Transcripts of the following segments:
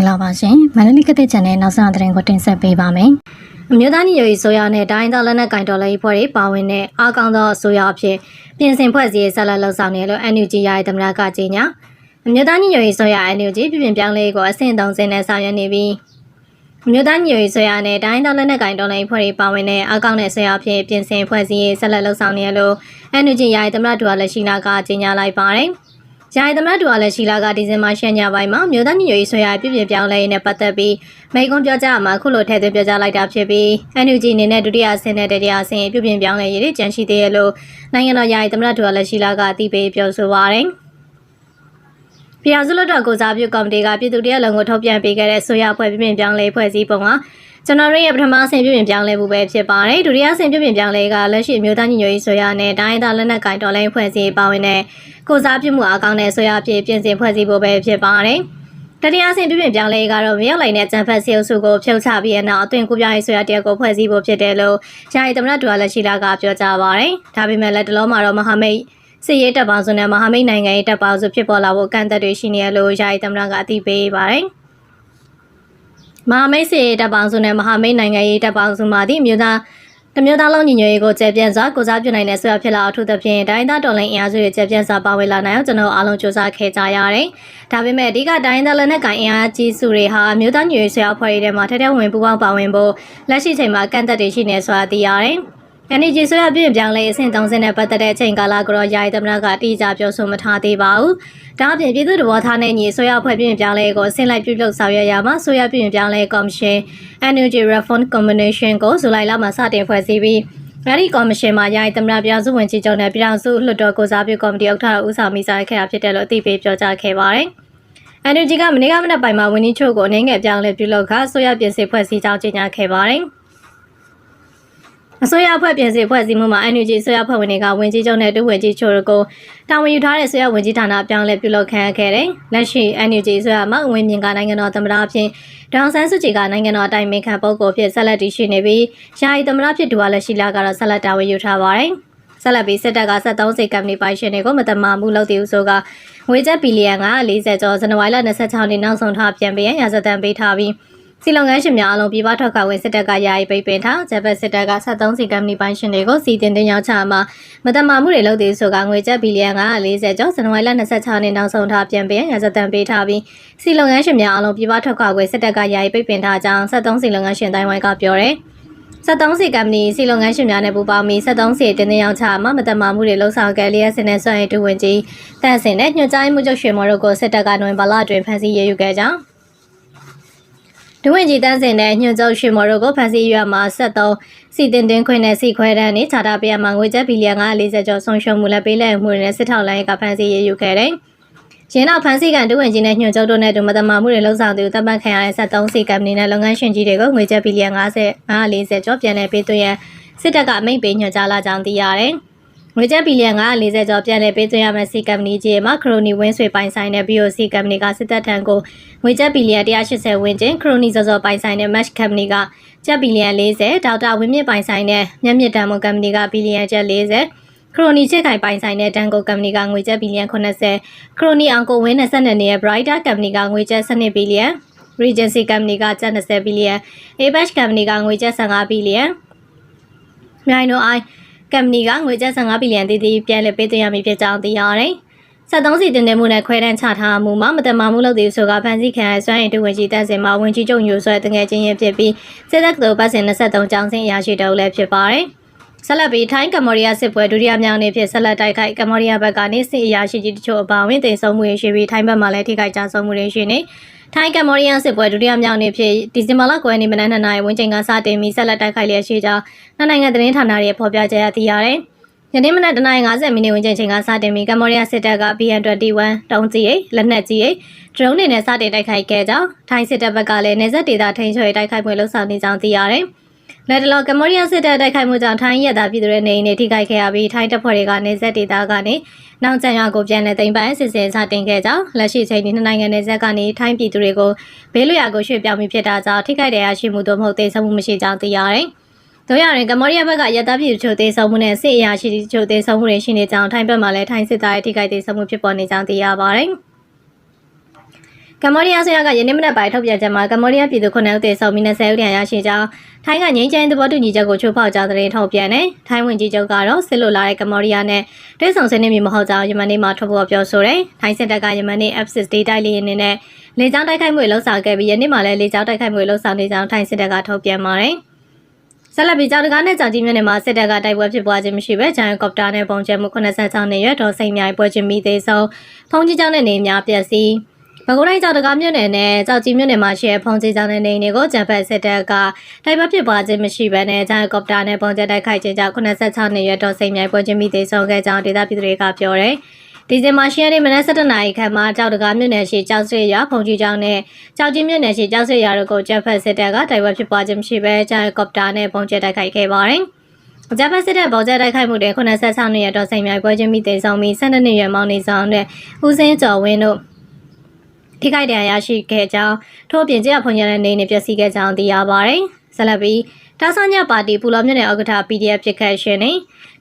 ္ဂလာပါရှင်မန္တလေးကတဲ့ channel နောက်ဆုံးသတင်းကိုတင်ဆက်ပေးပါမယ်အမျိုးသားညီညွတ်ရေးဆိုရနဲ့တိုင်းဒေသလက်နက်ကင်တော်လေးဖွဲ့တွေပါဝင်တဲ့အားကောင်းသောအစိုးရအဖြစ်ပြင်ဆင်ဖွဲ့စည်းရေးဆက်လက်လှုပ်ဆောင်နေလို့ NUG ရရဲ့သမရကကြီးညာအမျိုးသားညီညွတ်ရေးဆိုရ NUG ပြည်ပြင်ပြောင်းလဲကိုအဆင့်30နဲ့ဆောင်ရွက်နေပြီးအမျိုးသားညီညွတ်ရေးဆိုရနဲ့တိုင်းဒေသလက်နက်ကင်တော်လေးဖွဲ့တွေပါဝင်တဲ့အားကောင်းတဲ့ဆိုရအဖြစ်ပြင်ဆင်ဖွဲ့စည်းရေးဆက်လက်လှုပ်ဆောင်နေလို့ NUG ရရဲ့သမရဒူဝါလက်ရှိနာကကြီးညာလိုက်ပါတယ် ယာယီသမရတူကလည်းရှီလာကဒီဇင်ဘာ10ညပိုင်းမှာမြို့သားညီညွတ်ရေးဆွေးရပြည်ပြပြောင်းလဲရေးနဲ့ပတ်သက်ပြီးမိကွန်ပြောကြားမှာခုလိုထည့်သွင်းပြောကြားလိုက်တာဖြစ်ပြီး NUG အနေနဲ့ဒုတိယအဆင့်နဲ့တတိယအဆင့်ပြည်ပြပြောင်းလဲရေးတွေကြန့်ရှိသေးရလို့နိုင်ငံတော်ယာယီသမရတူကလည်းရှီလာကအသိပေးပြောဆိုပါရယ်ပြည်အောင်စုလွတ်တော်ကိုစားပြုကော်မတီကပြည်သူတရက်လုံးကိုထုတ်ပြန်ပေးခဲ့တဲ့ဆိုရဖွဲ့ပြည်ပြပြောင်းလဲဖွဲ့စည်းပုံက ကျွန်တော်တို့ရဲ့ပထမအဆင့်ပြည်ပြင်ပြောင်းလဲမှုပဲဖြစ်ပါတယ်ဒုတိယအဆင့်ပြည်ပြင်ပြောင်းလဲကလက်ရှိမြို့သားညီညွတ်ရေးဆိုရနဲ့တိုင်းဒေသလက်နက်ကိုင်တော်လိုင်းဖွဲ့စည်းပါဝင်တဲ့ကိုစားပြုမှုအကောင့်နဲ့ဆိုရအဖြစ်ပြင်ဆင်ဖွဲ့စည်းဖို့ပဲဖြစ်ပါတယ်တတိယအဆင့်ပြည်ပြင်ပြောင်းလဲကတော့မြောက်လိုက်တဲ့ဂျန်ဖတ်စီအုပ်စုကိုဖြုတ်ချပြီးတဲ့နောက်အသွင်ကူပြရေးဆိုရတရက်ကိုဖွဲ့စည်းဖို့ဖြစ်တယ်လို့ယာယီသမရဒူဝါလက်ရှိလာကပြောကြားပါတယ်ဒါပေမဲ့လည်းတလုံးမှာတော့မဟာမိတ်စစ်ရေးတပ်ပေါင်းစုနဲ့မဟာမိတ်နိုင်ငံရေးတပ်ပေါင်းစုဖြစ်ပေါ်လာဖို့ကန့်သက်တွေရှိနေရလို့ယာယီသမရကအသိပေးပါတယ် မဟာမိတ်စစ်ရေးတပ်ပေါင်းစုနဲ့မဟာမိတ်နိုင်ငံရေးတပ်ပေါင်းစုမှသည့်မြို့သားတမျိုးသားလုံးညီညွတ်ရေးကိုကျေပြန့်စွာကိုစားပြုနိုင်တဲ့ဆွေဖြစ်လာအထူးသဖြင့်တိုင်းသားတော်လိုင်းအင်အားစုရဲ့ကျေပြန့်စွာပါဝင်လာနိုင်အောင်ကျွန်တော်အားလုံးစူးစမ်းခဲ့ကြရတယ်။ဒါပေမဲ့အဓိကတိုင်းသားလက်နက်ကိုင်အင်အားကြီးစုတွေဟာမြို့သားညီညွတ်ရေးဆွေအဖွဲ့တွေထဲမှာထထဝင်ပူးပေါင်းပါဝင်ဖို့လက်ရှိချိန်မှာကန့်သက်တွေရှိနေဆိုတာသိရတယ်။ NGO ဆိုရပြည်ပြောင်းလဲအဆင့်30နဲ့ပတ်သက်တဲ့အချိန်ကာလကိုတော့ယာယီသမရကအတိအကျပြောဆိုမထားသေးပါဘူး။ဒါအပြင်ပြည်သူ့တဘောထားနဲ့ညီဆိုရအဖွဲ့ပြည်ပြောင်းလဲကိုအဆင့်လိုက်ပြုလုပ်ဆောင်ရွက်ရမှာဆိုရပြည်ပြောင်းလဲကော်မရှင် NUG Reform Combination ကိုဇူလိုင်လမှာစတင်ဖွဲ့စည်းပြီးအဲဒီကော်မရှင်မှာယာယီသမရပြည်စုဝင်ကြီးချုပ်နဲ့ပြည်ထောင်စုလွှတ်တော်ကိုစားပြုကော်မတီဥက္ကဋ္ဌဦးဆောင်မိစားခဲ့တာဖြစ်တယ်လို့အသိပေးပြောကြားခဲ့ပါတယ်။ NUG ကမနေ့ကမနက်ပိုင်းမှာဝန်ကြီးချုပ်ကိုအနေငယ်ပြောင်းလဲပြုလုပ်ခါဆိုရပြင်ဆင်ဖွဲ့စည်းကြောင်းကြေညာခဲ့ပါတယ်။ အစိုးရအဖွဲ့ပြင်ဆင်ဖွဲ့စည်းမှုမှာ NUG အစိုးရဖွဲ့ဝင်တွေကဝင်ကြီးချုပ်နဲ့ဒုဝန်ကြီးချုပ်တို့ကိုတာဝန်ယူထားတဲ့ဆိုရဝင်ကြီးဌာနပြောင်းလဲပြုလုပ်ခံရခဲ့တယ်။လက်ရှိ NUG အစိုးရမှဝင်မြင့်ကနိုင်ငံတော်သမ္မတအဖြစ်ဒေါန်ဆန်းစုကြည်ကနိုင်ငံတော်အတိုင်ပင်ခံပုဂ္ဂိုလ်ဖြစ်ဆက်လက်တည်ရှိနေပြီးယာယီသမ္မတဖြစ်သူကလက်ရှိလာကတော့ဆက်လက်တာဝန်ယူထားပါတယ်။ဆက်လက်ပြီးစစ်တပ်က73စိတ်ကမ်ပဏီပိုင်ရှင်တွေကိုမတမာမှုလုပ်တဲ့ဥဆိုကငွေကျပ်ဘီလီယံက40ကျော်ဇန်နဝါရီလ26ရက်နေ့နောက်ဆုံးထားပြန်ပေးရန်ရာဇသံပေးထားပြီး စီလုံငန်းရှင်များအလုံးပြည်ပထွက်ခွာဝင်စစ်တပ်ကယာယီပိတ်ပင်ထားဂျပန်စစ်တပ်က73စီကမ်ပဏီပိုင်ရှင်တွေကိုစီတင်တင်ရောက်ချမှာမတမာမှုတွေလုပ်သေးဆိုကငွေကျပ်ဘီလီယံက40ကျော်ဇန်နဝါရီလ26နှစ်နောက်ဆုံးထားပြန်ပေးရဇသံပေးထားပြီးစီလုံငန်းရှင်များအလုံးပြည်ပထွက်ခွာဝင်စစ်တပ်ကယာယီပိတ်ပင်ထားကြောင်း73စီလုံငန်းရှင်တိုင်းဝိုင်းကပြောတယ်73စီကမ်ပဏီစီလုပ်ငန်းရှင်များနဲ့ပူးပေါင်းပြီး73စီတင်းတင်းရောက်ချမှာမတမာမှုတွေလှုံ့ဆော်ခဲ့လျက်စင်နဲ့စွမ်းရည်တူဝင်ကြီးတန့်စင်နဲ့ညွှန်ကြားမှုချုပ်ရွှေမော်တို့ကိုစစ်တပ်ကနိုဝင်ဘာလအတွင်းဖမ်းဆီးရယူခဲ့ကြောင်း ဒုဝန်ကြီးတန်းစင်နဲ့ညွှန်ချုပ်ရွှေမော်တို့ကိုဖမ်းဆီးရွက်မှာ73စီတင်တင်ခွင့်နဲ့စီခွဲတန်းနဲ့ခြာတာပေးရမှာငွေကျပ်ဘီလီယံ40ကျော်ဆုံးရှုံးမှုလက်ပေးလက်မှုတွေနဲ့စစ်ထောက်လိုင်းကဖမ်းဆီးရယူခဲ့တယ်။ရင်းနောက်ဖမ်းဆီးကန်ဒုဝန်ကြီးနဲ့ညွှန်ချုပ်တို့နဲ့ဒုမတမာမှုတွေလှုံ့ဆော်သူတပ်ပတ်ခံရတဲ့73စီကမ်ပဏီနဲ့လုပ်ငန်းရှင်ကြီးတွေကိုငွေကျပ်ဘီလီယံ50 540ကျော်ပြန်လည်ပေးသွင်းရန်စစ်တပ်ကအမိန့်ပေးညွှန်ကြားလာကြောင်းသိရတယ်။ ငွေကျပ်ဘီလီယံ940ကျော်ပြန်လည်ပေးသွင်းရမယ့်စီကမ်ပဏီကြီးမှာခရိုနီဝင်းဆွေပိုင်ဆိုင်တဲ့ BOC ကမ်ပဏီကစစ်တပ်ထံကိုငွေကျပ်ဘီလီယံ180ဝန်းကျင်ခရိုနီစောစောပိုင်ဆိုင်တဲ့ Match ကမ်ပဏီကကျပ်ဘီလီယံ40ဒေါက်တာဝင်းမြင့်ပိုင်ဆိုင်တဲ့မျက်မြင့်တန်မွန်ကမ်ပဏီကဘီလီယံကျပ်40ခရိုနီချစ်ခိုင်ပိုင်ဆိုင်တဲ့တန်ကိုကမ်ပဏီကငွေကျပ်ဘီလီယံ80ခရိုနီအောင်ကိုဝင်း22နှစ်ရဲ့ Brighter ကမ်ပဏီကငွေကျပ်12ဘီလီယံ Regency ကမ်ပဏီကကျပ်20ဘီလီယံ Apex ကမ်ပဏီကငွေကျပ်15ဘီလီယံမြိုင်နိုအိုင် ကမ်ပဏီကငွေကျပ်15ဘီလီယံတည်တည်ပြန်လည်ပေးသွင်းရမည်ဖြစ်ကြောင်းသိရတယ်။73စီတင်နေမှုနဲ့ခွဲတန်းချထားမှုမှာမတမာမှုလုပ်သည်ဆိုကဖန်စီခံရစွမ်းရည်တူဝင်ကြီးတန်းစင်မှာဝင်ကြီးချုပ်ညိုဆွဲတငယ်ချင်းရင်ဖြစ်ပြီးစစ်တပ်ကတော်ပတ်စင်23ကျောင်းစင်အရာရှိတော်လည်းဖြစ်ပါတယ်။ဆက်လက်ပြီးထိုင်းကမ္ဘောဒီးယားစစ်ပွဲဒုတိယမြောက်နေ့ဖြစ်ဆက်လက်တိုက်ခိုက်ကမ္ဘောဒီးယားဘက်ကနေစစ်အရာရှိကြီးတချို့အပါအဝင်တင်ဆုံးမှုရရှိပြီးထိုင်းဘက်မှာလည်းထိခိုက်ကြဆုံးမှုတွေရှိနေ ထိုင်းကမ္ဘောဒီးယားစစ်ပွဲဒုတိယမြောက်နေ့ဖြစ်ဒီဇင်ဘာလ9ရက်နေ့မနက်2နာရီဝန်းကျင်ကစတင်ပြီးဆက်လက်တိုက်ခိုက်လျက်ရှိကြောင်းနှစ်နိုင်ငံသတင်းဌာနတွေဖော်ပြကြရသိရတယ်။ယနေ့မနက်တနာရီ50မိနစ်ဝန်းကျင်ချိန်ကစတင်ပြီးကမ္ဘောဒီးယားစစ်တပ်က BN21 တုံးကြီးလက်နက်ကြီးဒရုန်းတွေနဲ့စတင်တိုက်ခိုက်ခဲ့ကြောင်းထိုင်းစစ်တပ်ဘက်ကလည်းနေဆက်ဒေသထိန်းချုပ်တိုက်ခိုက်မှုလှုပ်ဆောင်နေကြောင်းသိရတယ်။ လက်တလောကမ္ဘောဒီးယားစစ်တပ်တိုက်ခိုက်မှုကြောင့်ထိုင်းရဲသားပြည်သူတွေနေအိမ်တွေထိခိုက်ခဲ့ရပြီးထိုင်းတပ်ဖွဲ့တွေကနေဆက်ဒေသကနေနောက်ကျန်ရွာကိုပြန်လည်သိမ်းပိုင်စစ်စင်စတင်ခဲ့ကြောင်းလက်ရှိချိန်ဒီနှစ်နိုင်ငံနယ်စပ်ကနေထိုင်းပြည်သူတွေကိုဘေးလွတ်ရာကိုရွှေ့ပြောင်းပြီးဖြစ်တာကြောင့်ထိခိုက်တဲ့အရှိမှုတို့မဟုတ်သေးဆုံးမှုမရှိကြောင်းသိရတယ်။တို့ရရင်ကမ္ဘောဒီးယားဘက်ကရတာပြည်ချိုသေးဆုံးမှုနဲ့စစ်အရာရှိချိုသေးဆုံးမှုတွေရှိနေကြောင်းထိုင်းဘက်မှလည်းထိုင်းစစ်သားရဲ့ထိခိုက်သေးဆုံးမှုဖြစ်ပေါ်နေကြောင်းသိရပါတယ်။ ကမ္ဘောဒီးယားဆိုရကယနေ့မနက်ပိုင်းထုတ်ပြန်ချက်မှာကမ္ဘောဒီးယားပြည်သူ9ဦးသေဆုံးပြီး20ဦးဒဏ်ရာရရှိကြောင်းထိုင်းကငြိမ်းချမ်းရေးသဘောတူညီချက်ကိုချိုးဖောက်ကြောင်းသတင်းထုတ်ပြန်တယ်။ထိုင်းဝန်ကြီးချုပ်ကတော့စစ်လိုလာတဲ့ကမ္ဘောဒီးယားနဲ့တွဲဆောင်ဆွေးနွေးမှုမဟုတ်ကြောင်းယမန်နေ့မှာထုတ်ဖော်ပြောဆိုတယ်။ထိုင်းစစ်တပ်ကယမန်နေ့ F6 ဒေတိုက်လေယာဉ်နဲ့လေကြောင်းတိုက်ခိုက်မှုတွေလှုပ်ဆောင်ခဲ့ပြီးယနေ့မှလည်းလေကြောင်းတိုက်ခိုက်မှုတွေလှုပ်ဆောင်နေကြောင်းထိုင်းစစ်တပ်ကထုတ်ပြန်ပါတယ်။ဆက်လက်ပြီးကြောင်တကားနဲ့ကြောင်ကြီးမြို့နယ်မှာစစ်တပ်ကတိုက်ပွဲဖြစ်ပွားခြင်းမရှိဘဲဂျိုင်ကော်ပတာနဲ့ပုံကျဲမှု86နှစ်ရွယ်တော်စိန်မြိုင်ပွဲချင်းမိသေးဆုံးဖုန်ကြီးကျောင်းနဲ့နေများပျက်စီး ပဲခူးတိုင်းကြောင်တကားမြို့နယ်နဲ့ကြောက်ကြီးမြို့နယ်မှာရှိတဲ့ဖုန်ကြီးကျောင်းနဲ့နေတွေကိုဂျပန်စစ်တပ်ကတိုက်ပွဲဖြစ်ပွားခြင်းမရှိဘဲနဲ့ဂျိုင်ကော်ပတာနဲ့ပုံကျဲတိုက်ခိုက်ခြင်းကြောင့်86နှစ်ရွယ်တော်စိန်မြိုင်ပွဲချင်းမိသေးဆုံးခဲ့ကြောင်းဒေသပြည်သူတွေကပြောတယ်ဒီဇင်ဘာ10ရက်နေ့မနက်7:00နာရီခန့်မှာကြောက်တကားမြို့နယ်ရှိကြောက်ဆွေရွာဖုန်ကြီးကျောင်းနဲ့ကြောက်ကြီးမြို့နယ်ရှိကြောက်ဆွေရွာတို့ကိုဂျပန်စစ်တပ်ကတိုက်ပွဲဖြစ်ပွားခြင်းမရှိဘဲဂျိုင်ကော်ပတာနဲ့ပုံကျဲတိုက်ခိုက်ခဲ့ပါတယ်။ဂျပန်စစ်တပ်ပေါ်ကျတိုက်ခိုက်မှုတွေ86နှစ်ရတော့ဆိုင်မြိုင်ပွဲချင်းမိသေးဆုံးပြီး12နှစ်ရွယ်မောင်နေဆောင်နဲ့ဦးစင်းကျော်ဝင်းတို့ ထိခိုက်ဒဏ်ရာရရှိခဲ့ကြောင်းထို့အပြင်ကြေးရဖုန်ရတဲ့နေနဲ့ပျက်စီးခဲ့ကြောင်းသိရပါတယ်။ဆက်လက်ပြီးတာဆာညပါတီပူလောမြို့နယ်ဥက္ကဋ္ဌ PDF ဖြစ်ခဲ့ရှင်နေ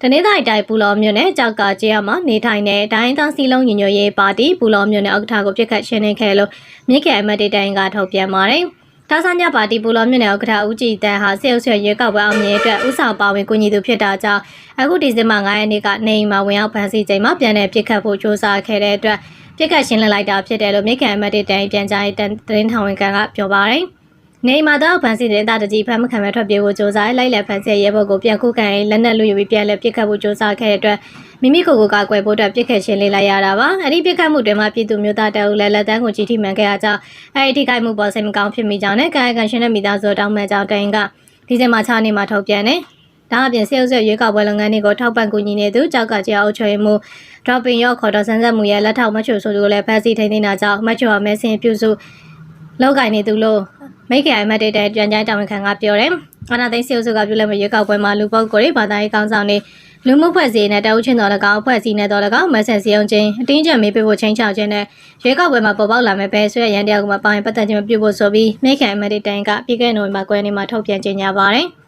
တနေ့တိုင်းတိုင်းပူလောမြို့နယ်ကြောက်ကကြေးရမှာနေထိုင်တဲ့ဒိုင်းသားစီလုံးညညရေးပါတီပူလောမြို့နယ်ဥက္ကဋ္ဌကိုပြစ်ခတ်ရှင်နေခဲ့လို့မြစ်ခဲအမတ်တေတိုင်ကထုတ်ပြန်ပါတယ်။တာဆာညပါတီပူလောမြို့နယ်ဥက္ကဋ္ဌဦးကြည်တန်းဟာစေအုပ်ဆွေရွေးကောက်ပွဲအောင်မြင်ရေးအတွက်ဥဆောင်ပါဝင်ကူညီသူဖြစ်တာကြောင့်အခုဒီဇင်ဘာ9ရက်နေ့ကနေအိမ်မှာဝင်ရောက်ဖမ်းဆီးချိန်မှာပြန်လည်ပြစ်ခတ်ဖို့ကြိုးစားခဲ့တဲ့အတွက် ပြစ်ခတ်ရှင်းလင်းလိုက်တာဖြစ်တယ်လို့မိခင်အမတ်တေတန်ပြန်ကြားရေးတန်သတင်းထောင်ဝန်ကန်ကပြောပါတယ်။နေအိမ်မှာတော့ဖမ်းဆီးတဲ့တာတကြီးဖမ်းမခံမဲ့ထွက်ပြေးဖို့ကြိုးစားလိုက်လက်ဖမ်းဆီးရဲဘော်ကိုပြန်ခုခံရေးလက်နက်လူယူပြီးပြန်လည်ပြစ်ခတ်ဖို့ကြိုးစားခဲ့တဲ့အတွက်မိမိကိုယ်ကိုယ်ကကွယ်ဖို့အတွက်ပြစ်ခတ်ရှင်းလင်းလိုက်ရတာပါ။အဲ့ဒီပြစ်ခတ်မှုတွေမှာပြည်သူမျိုးသားတအုပ်လည်းလက်တန်းကိုကြီးထိမှန်ခဲ့ရကြောင်းအဲ့ဒီထိခိုက်မှုပေါ်စိတ်မကောင်းဖြစ်မိကြောင်းနဲ့ကာယကံရှင်တဲ့မိသားစုတောင်းပန်ကြောင်းတိုင်ကဒီဇင်ဘာ6နေ့မှာထုတ်ပြန်တယ်။ ဒါအပြင်စေအုပ်စုရွေးကောက်ပွဲလုပ်ငန်းတွေကိုထောက်ပံ့ကူညီနေသူကြောက်ကကြောက်အုပ်ချုပ်ရေးမှု dropping ရော့ခေါ်တော့စမ်းဆက်မှုရဲ့လက်ထောက်မချူဆိုသူကိုလည်းဖမ်းဆီးထိန်းသိမ်းတာကြောင့်မချူအမဲစင်ပြုစုလောက်ကင်နေသူလို့မိခင်အမတ်တဲ့ပြန်ကြားတာဝန်ခံကပြောတယ်။အာနာသိန်းစေအုပ်စုကပြုလုပ်မဲ့ရွေးကောက်ပွဲမှာလူပုဂ္ဂိုလ်တွေဘာသာရေးကောင်းဆောင်တွေလူမှုဖွဲ့စည်းနဲ့တအုပ်ချင်းတော်၎င်းဖွဲ့စည်းနဲ့တော်၎င်းမဆန်စီအောင်ချင်းအတင်းကျပ်မေးပေးဖို့ချင်းချောက်ခြင်းနဲ့ရွေးကောက်ပွဲမှာပေါ်ပေါက်လာမဲ့ပဲဆွေရရန်တရားကမှပါရင်ပတ်သက်ခြင်းမပြုဖို့ဆိုပြီးမိခင်အမတ်တဲ့တိုင်ကပြည်ကဲနိုဝင်ဘာကွယ်နေ့မှာထုတ်ပြန်ကြေညာပါတယ်။